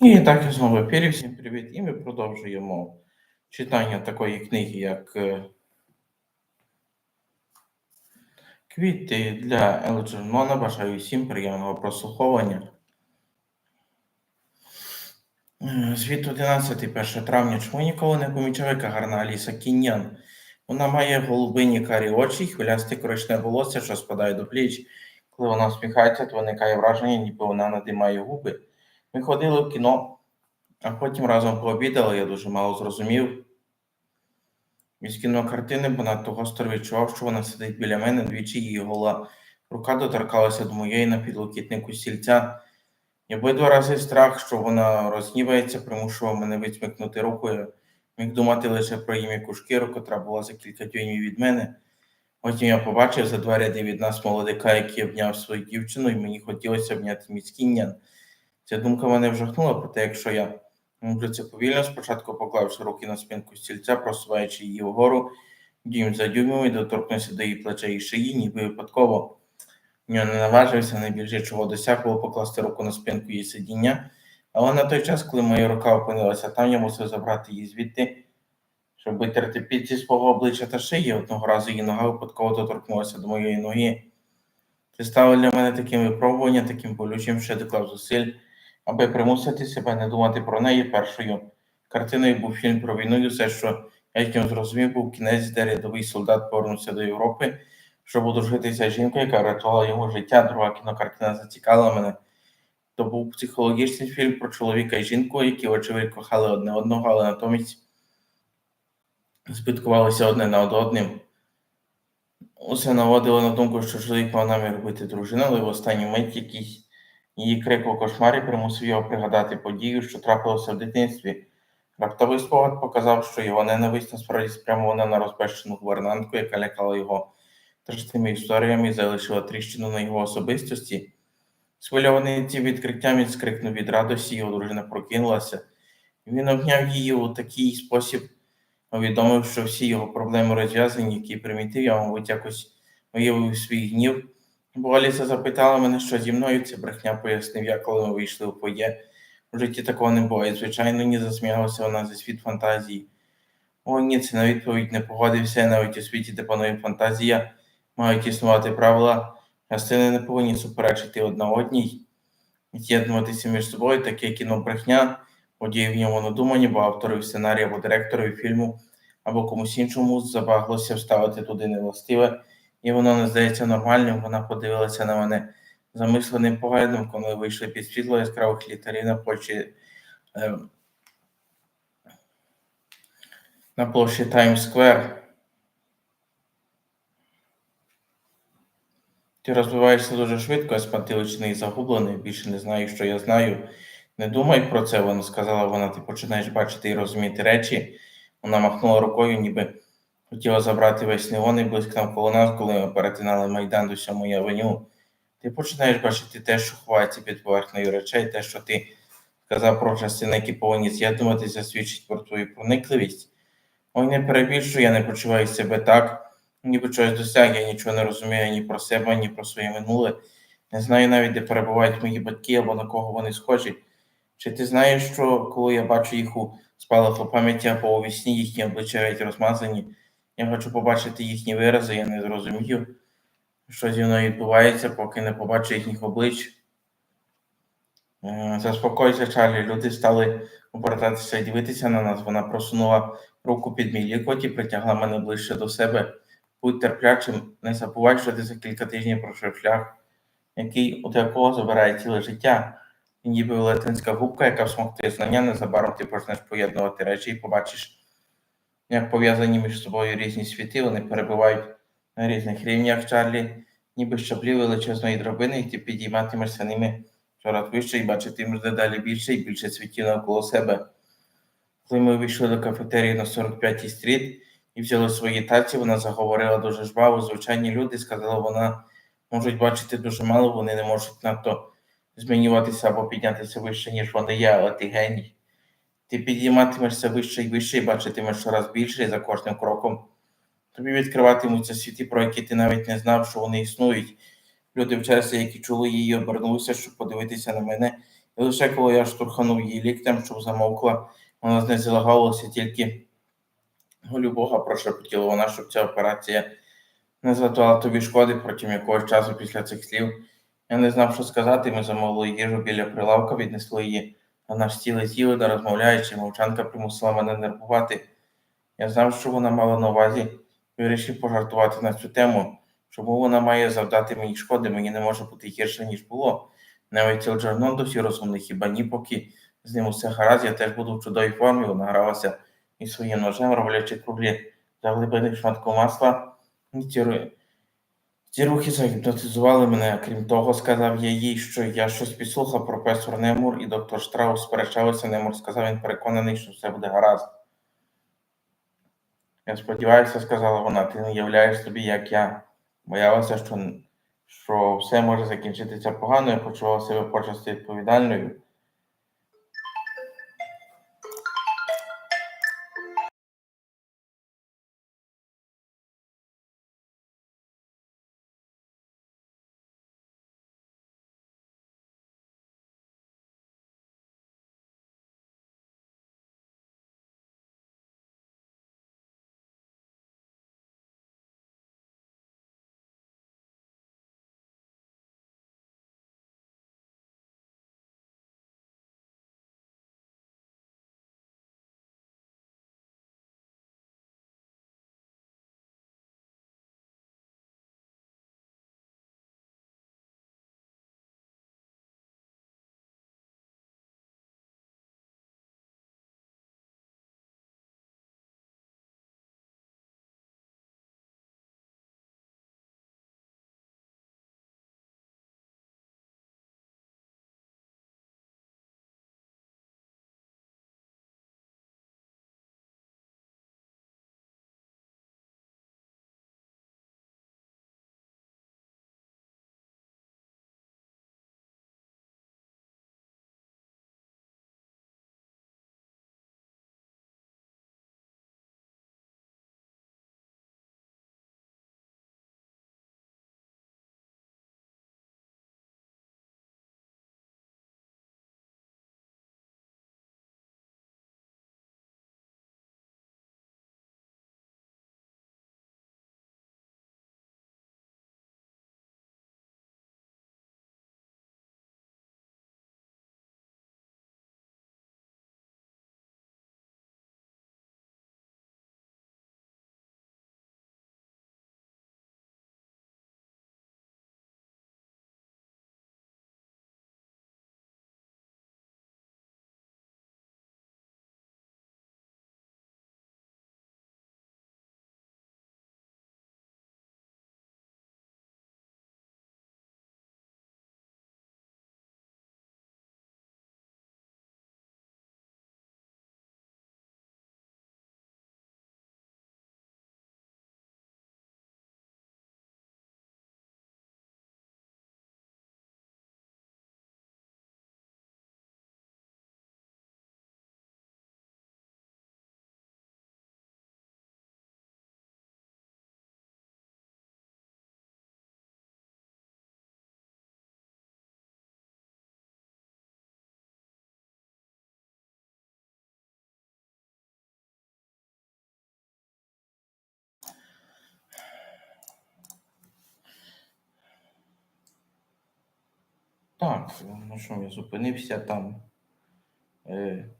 І так я знову в ефірі. Всім привіт. І ми продовжуємо читання такої книги, як е, Квіти для Елджернона. Бажаю всім приємного прослуховування. Е, Звіт 11, 1 травня. Чому ніколи не помічав, яка гарна Аліса Кіньян? Вона має голубині карі очі, хвилясте коричневе волосся, що спадає до пліч. Коли вона всміхається, то виникає враження, ніби вона надимає губи. Ми ходили в кіно, а потім разом пообідали, я дуже мало зрозумів. Із кінокартини, бо надто гостро відчував, що вона сидить біля мене, двічі її гола рука доторкалася до моєї на підлокітнику стільця. І обидва рази страх, що вона розгнівається, примушував мене відсмикнути рукою. Міг думати лише про її м'яку шкіру, котра була за кілька дюймів від мене. Потім я побачив за два ряди від нас молодика, який обняв свою дівчину, і мені хотілося обняти міськіннян. Ця думка мене вжахнула, проте якщо я можу це повільно, спочатку поклавши руки на спинку стільця, просуваючи її вгору, дюйм за дюймом і доторкнувся до її плеча і шиї, ніби випадково. Я не наважився найбільше чого досяг було покласти руку на спинку її сидіння, але на той час, коли моя рука опинилася там, я мусив забрати її звідти, щоб витерти під зі свого обличчя та шиї. Одного разу її нога випадково доторкнулася до моєї ноги. Це стало для мене таким випробуванням, таким болючим, що доклав зусиль, аби примусити себе не думати про неї першою. Картиною був фільм про війну, і все, що я яким зрозумів, був кінець, де рядовий солдат повернувся до Європи, щоб одружитися жінкою, яка врятувала його життя. Друга кінокартина зацікавила мене. То був психологічний фільм про чоловіка і жінку, які, очевидь, кохали одне одного, але натомість збиткувалися одне над одним. Усе наводило на думку, що чоловік мав намір робити дружину, але в останню мить якийсь її крик у кошмарі примусив його пригадати подію, що трапилося в дитинстві. Раптовий спогад показав, що його ненависть насправді спрямована на розпещену гувернантку, яка лякала його страшними історіями і залишила тріщину на його особистості. Схвильований цим відкриттям він скрикнув від радості, його дружина прокинулася. Він обняв її у такий спосіб, повідомив, що всі його проблеми розв'язані, які примітив, я, мабуть, якось виявив свій гнів. Бо Аліса запитала мене, що зі мною це брехня, пояснив я, коли ми вийшли у поє. У житті такого не буває. Звичайно, ні засміялася вона за світ фантазії. О, ні, це на відповідь не погодився, навіть у світі, де панує фантазія, мають існувати правила. Частини не повинні суперечити одна одній, з'єднуватися між собою, таке кіно брехня, події в ньому надумані, бо автору сценарію або директору фільму або комусь іншому забаглося вставити туди невластиве, і воно не здається нормальним. Вона подивилася на мене замисленим поглядом, коли вийшли під світло яскравих літерів на площі е, на площі Таймс-сквер. Ти розвиваєшся дуже швидко, я спантеличений і загублений, більше не знаю, що я знаю. Не думай про це, вона сказала вона, ти починаєш бачити і розуміти речі. Вона махнула рукою, ніби хотіла забрати весь неон і близько навколо нас, коли ми перетинали майдан до сьомої авеню. Ти починаєш бачити те, що ховається під поверхнею речей, те, що ти казав про частини, які повинні з'єднуватися, свідчить про твою проникливість. Ой, не перебільшую, я не почуваю себе так ніби чогось досяг, я нічого не розумію ні про себе, ні про своє минуле. Не знаю навіть, де перебувають мої батьки або на кого вони схожі. Чи ти знаєш, що коли я бачу їх у спалаху пам'яті або у вісні їхні обличчя геть розмазані, я хочу побачити їхні вирази, я не зрозумію, що зі мною відбувається, поки не побачу їхніх облич. Е, Заспокойся, Чарлі, люди стали обертатися і дивитися на нас. Вона просунула руку під мій лікоть і притягла мене ближче до себе. Будь терплячим, не забувай, що ти за кілька тижнів пройшов шлях, який у якого забирає ціле життя. Ніби велетенська губка, яка всмоктує знання, незабаром ти почнеш поєднувати речі і побачиш, як пов'язані між собою різні світи, вони перебувають на різних рівнях Чарлі, ніби щаблі величезної драбини, і ти підійматимешся ними щораз вище і бачитимеш дедалі більше і більше світів навколо себе. Коли ми вийшли до кафетерії на 45-й стріт, і взяли свої таці. Вона заговорила дуже жваво. Звичайні люди, сказала вона, можуть бачити дуже мало, вони не можуть надто змінюватися або піднятися вище, ніж вони є, але ти геній. Ти підійматимешся вище і вище і бачитимеш щораз більше і за кожним кроком. Тобі відкриватимуться світи, про які ти навіть не знав, що вони існують. Люди в черзі, які чули її, обернулися, щоб подивитися на мене, І лише коли я штурханув її ліктем, щоб замовкла, вона знизила голос і тільки Голю Бога прошепотіла вона, щоб ця операція не завдала тобі шкоди протягом якогось часу після цих слів. Я не знав, що сказати, ми замовили їжу біля прилавка, віднесли її на наш стіл і не розмовляючи, мовчанка примусила мене нервувати. Я знав, що вона мала на увазі, і вирішив пожартувати на цю тему. Чому вона має завдати мені шкоди, мені не може бути гірше, ніж було. Навіть Елджернон досі розумний, хіба ні, поки з ним усе гаразд, я теж буду в чудовій формі, вона гралася і своїм ножем, роблячи круглі заглибини шматку масла. Ці рухи загіпнотизували мене. Крім того, сказав я їй, що я щось підслухав. Професор Немур і доктор Штраус сперечалися. Немур сказав, він переконаний, що все буде гаразд. Я сподіваюся, сказала вона, ти не являєш собі, як я. Боялася, що, що все може закінчитися погано, я почувала себе почасти відповідальною. Так, ну я зупинився там. Е,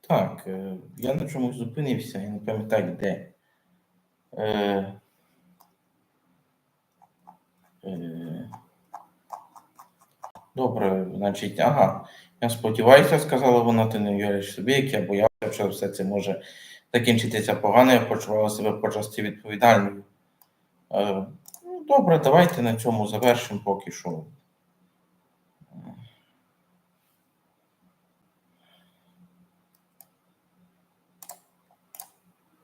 Так, е, я на чомусь зупинився, я не пам'ятаю де. Е, добре, значить, ага. Я сподіваюся, сказала вона, ти не віриш собі, як я боявся, що все це може закінчитися погано, я почувала себе почасти відповідальною. Е, ну, добре, давайте на цьому завершимо поки що.